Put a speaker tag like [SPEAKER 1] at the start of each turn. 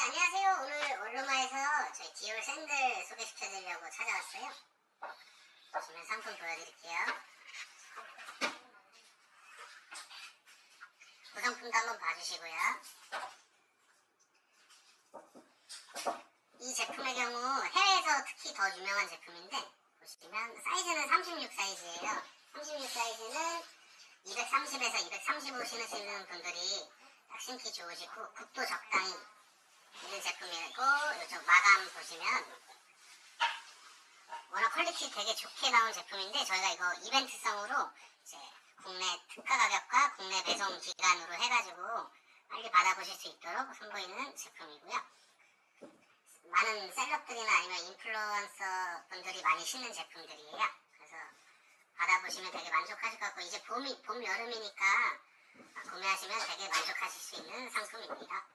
[SPEAKER 1] 네, 안녕하세요. 오늘 원로마에서 저희 디올 샌들 소개시켜드리려고 찾아왔어요. 보시면 상품 보여드릴게요. 구성품도 한번 봐주시고요. 이 제품의 경우 해외에서 특히 더 유명한 제품인데 보시면 사이즈는 36 사이즈예요. 36 사이즈는 230에서 235 신으시는 분들이 딱 신기 좋으시고 굽도 적당히 있는 제품이고 이쪽 마감 보시면 워낙 퀄리티 되게 좋게 나온 제품인데 저희가 이거 이벤트성으로 이제 국내 특가 가격과 국내 배송 기간으로 해가지고 빨리 받아보실 수 있도록 선보이는 제품이고요. 많은 셀럽들이나 아니면 인플루언서 분들이 많이 신는 제품들이에요. 그래서 받아보시면 되게 만족하실 것 같고 이제 봄이 봄 여름이니까 구매하시면 되게 만족하실 수 있는 상품입니다.